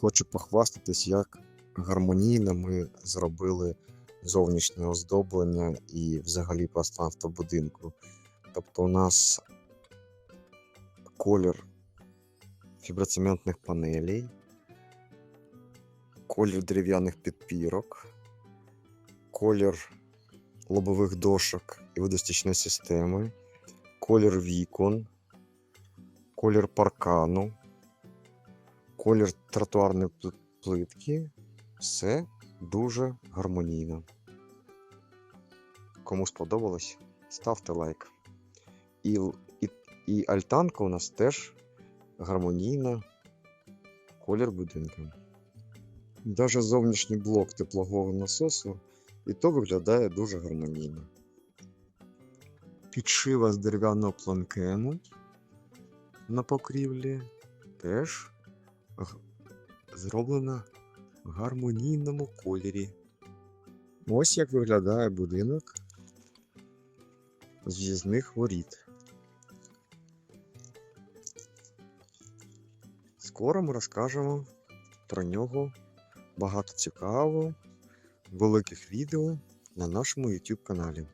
Хочу похвастатись, як гармонійно ми зробили зовнішнє оздоблення і взагалі пространство будинку. Тобто у нас колір фіброцементних панелей, колір дерев'яних підпірок, колір лобових дошок і водостічної системи, колір вікон, колір паркану, колір тротуарної плитки. Все дуже гармонійно. Кому сподобалось, ставте лайк. І, і, і альтанка у нас теж гармонійна колір будинку. Даже зовнішній блок теплового насосу і то виглядає дуже гармонійно. Підшива з дерев'яного планкену на покрівлі теж зроблена в гармонійному кольорі. Ось як виглядає будинок з в'їзних воріт. Скоро ми розкажемо про нього багато цікавого, великих відео на нашому YouTube каналі.